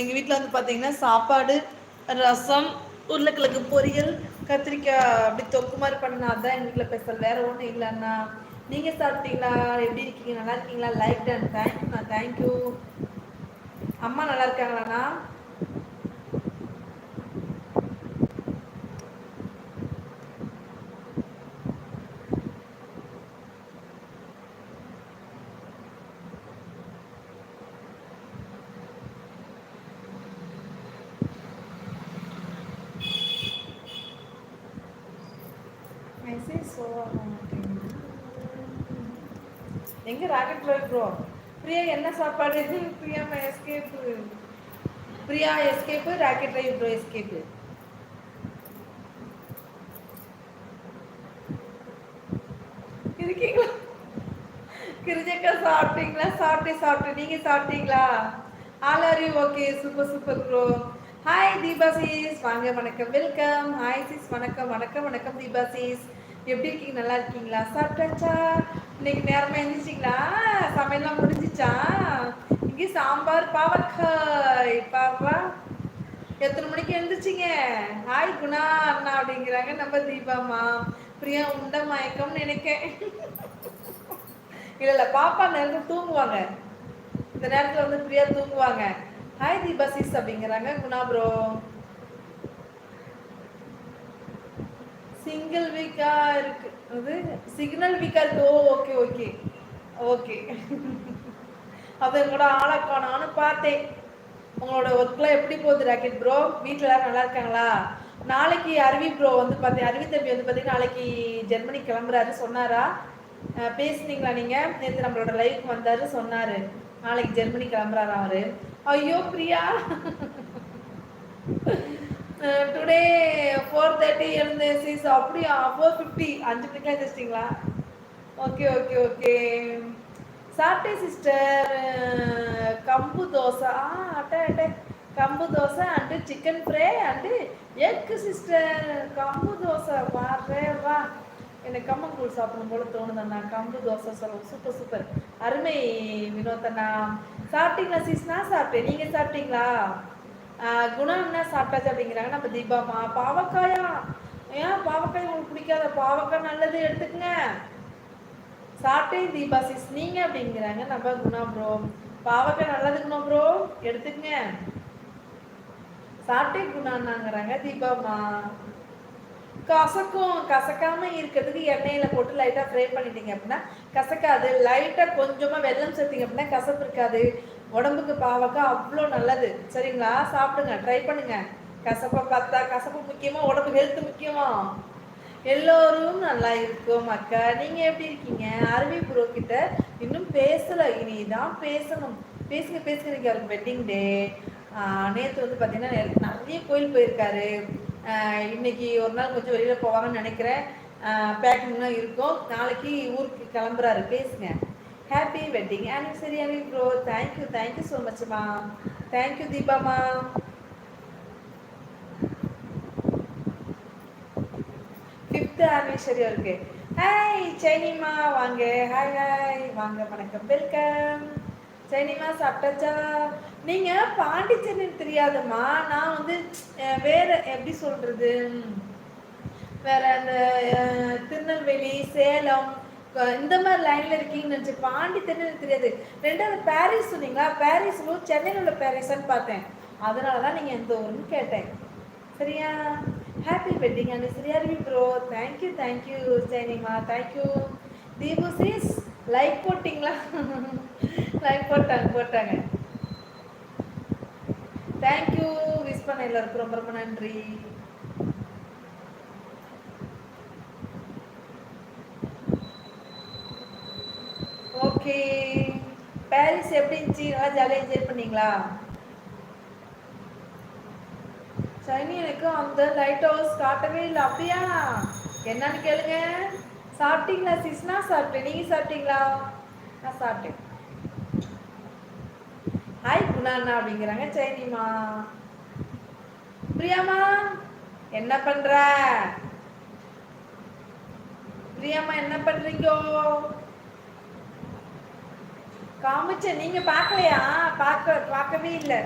எங்கள் வீட்டில் வந்து பார்த்தீங்கன்னா சாப்பாடு ரசம் உருளைக்கிழங்கு பொரியல் கத்திரிக்காய் அப்படி தொக்கு மாதிரி பண்ணா அதான் எங்கள் வீட்டில் ஸ்பெஷல் வேற ஒன்றும் இல்லைண்ணா நீங்கள் சாப்பிட்டீங்களா? எப்படி இருக்கீங்க? நல்லா இருக்கீங்களா? லைக் டன் தேங்க் தேங்க்யூ அம்மா நல்லா இருக்காங்களாண்ணா? மெசேஜ் எங்க ராக்கெட் ப்ரோ பிரியா என்ன சாப்பாடு? Priya escape Priya escape rocket ரைவ் bro escape இருக்கீங்களா? கிரிஜக்கா சாப்பிட்டீங்களா? சாப்பிட்டே சாப்பிட்டு. நீங்க சாப்பிட்டீங்களா? All are you okay super super bro hi Deepa cheese வாங்க வணக்கம். வெல்கம் ஹாய் சீஸ் வணக்கம் வணக்கம் வணக்கம் தீபா சீஸ் எப்படி இருக்கீங்க? நல்லா இருக்கீங்களா? சாப்பிட்டாச்சா? இன்னைக்கு நேரமா எழுந்திரிச்சிங்களா சமையல்லாம் முடிஞ்சிச்சா? இங்கே சாம்பார் பாவக்காய். பாப்பா எத்தனை மணிக்கு எழுந்திரிச்சிங்க ஹாய் குணா அண்ணா அப்படிங்கிறாங்க. நம்ம தீபாமா பிரியா உண்ட மயக்கம் நினைக்கேன். இல்லை இல்லை பாப்பா நேரத்தில் தூங்குவாங்க. இந்த நேரத்தில் வந்து பிரியா தூங்குவாங்க. ஹாய் தீபா சிஸ் அப்படிங்கிறாங்க. குணா ப்ரோ சிங்கிள் வீக்கா இருக்கு. அது சிக்னல் வீக்கா இருக்கு. Oh okay okay. ஓகே. அது கூட ஆளை காணான்னு பார்த்தேன். உங்களோட ஒர்க்லாம் எப்படி போகுது ராக்கெட் ப்ரோ வீட்டில் எல்லாரும் நல்லா இருக்காங்களா? நாளைக்கு அருவி ப்ரோ வந்து பார்த்தேன். அருவி தம்பி வந்து பார்த்தீங்கன்னா நாளைக்கு ஜெர்மனி கிளம்புறாரு. சொன்னாரா? பேசுனீங்களா நீங்கள் நேற்று நம்மளோட லைஃப் வந்தார் சொன்னார். நாளைக்கு ஜெர்மனி கிளம்புறாரு அவரு? ஐயோ பிரியா. டுடே ஃபோர் தேர்ட்டி எழுந்து சீஸ் அப்படியா? ஃபோர் ஃபிஃப்டி அஞ்சு மணிக்கெலாம் எழுந்திரிச்சிட்டிங்களா ஓகே ஓகே ஓகே சாப்பிட்டேன் சிஸ்டர் கம்பு தோசை. ஆ அட்டை அட்டை. கம்பு dosa and chicken fry and egg sister கம்பு தோசை. வாரே வா. எனக்கு கம்மங்கூழ் சாப்பிடும் போல தோணுதண்ணா கம்பு தோசை சொல்லுவோம் சூப்பர் சூப்பர் அருமை வினோத்தண்ணா சாப்பிட்டீங்களா சிஸ்? நான் சாப்பிட்டேன். நீங்கள் சாப்பிட்டீங்களா? குணம் என்ன சாப்பிட்டாச்சு அப்படிங்கிறாங்க. நம்ம தீபாமா பாவக்காயா. ஏன் பாவக்காய் உங்களுக்கு பிடிக்காத? பாவக்காய் நல்லது எடுத்துக்கங்க. சாப்பிட்டேன் தீபா சிஸ் நீங்க அப்படிங்கிறாங்க. நம்ம குணா ப்ரோ பாவக்காய் நல்லது குணா ப்ரோ எடுத்துக்கங்க. சாப்பிட்டேன் குணான்னாங்கிறாங்க தீபாமா கசக்கும். கசக்காம இருக்கிறதுக்கு எண்ணெயில போட்டு லைட்டா ஃப்ரை பண்ணிட்டீங்க அப்படின்னா கசக்காது. லைட்டா கொஞ்சமா வெள்ளம் சேர்த்தீங்க அப்படின்னா கசப்பு இருக்காது. உடம்புக்கு பாவக்காய் அவ்வளோ நல்லது. சரிங்களா? சாப்பிடுங்க ட்ரை பண்ணுங்க. கசப்பை பார்த்தா கசப்பு முக்கியமா உடம்பு ஹெல்த் முக்கியமா? எல்லோரும் நல்லா இருக்கும் அக்கா. நீங்க எப்படி இருக்கீங்க? அருவி ப்ரோ கிட்ட இன்னும் பேசல. இனி தான் பேசணும். பேசுங்க பேசுங்க இன்னைக்கு அவருக்கு வெட்டிங் டே நேற்று வந்து பார்த்தீங்கன்னா நிறைய கோயில் போயிருக்காரு. இன்னைக்கு ஒரு நாள் கொஞ்சம் வெளியில் போவாங்கன்னு நினைக்கிறேன். பேக்கிங்லாம் இருக்கும். நாளைக்கு ஊருக்கு கிளம்புறாரு. பேசுங்க. Happy wedding anniversary Anil bro thank you thank you so மச்மா thank you தீபாமா ஃபிஃப்த் ஆனிவர்சரி இருக்கு ஹாய் சைனிமா வாங்க. ஹாய் ஹாய் வாங்க வணக்கம். வெல்கம் சைனிமா சாப்பிட்டாச்சா? நீங்க பாண்டிச்சேரி தெரியாதம்மா நான் வந்து வேற எப்படி சொல்றது? வேற அந்த திருநெல்வேலி சேலம் இந்த மாதிரி லைன்ல இருக்கீங்கன்னு நினச்சி பாண்டிச்சேரி தெரியாது. ரெண்டாவது பாரிஸ் சொன்னீங்களா? பாரிஸ்லும் சென்னையில் உள்ள பாரிஸ்ன்னு பார்த்தேன். அதனால தான் நீங்கள் எந்த ஊருன்னு கேட்டேன். சரியா? Happy wedding anniversary Aruvi bro thank you thank you சைனிமா thank you Deepu cheese like போட்டிங்களா? லைக் போட்டாங்க போட்டாங்க. தேங்க்யூ விஷ் பண்ண எல்லாருக்கும் ரொம்ப ரொம்ப நன்றி. ஓகே பேரிஸ் எப்படி இருந்துச்சு? நல்லா ஜாலியாக என்ஜாய் பண்ணீங்களா? சைனி எனக்கு அந்த லைட் ஹவுஸ் காட்டவே இல்லை. அப்படியா? என்னன்னு கேளுங்க. சாப்பிட்டீங்களா சிஸ்னா சாப்பிட்டேன். நீங்கள் சாப்பிட்டீங்களா? நான் சாப்பிட்டேன். ஹாய் குணாண்ணா அப்படிங்கிறாங்க. சைனிமா பிரியாமா என்ன பண்ற? பிரியாமா என்ன பண்றீங்க? காமிச்ச நீங்க பார்க்கலையா? பார்க்க பார்க்கவே இல்லை.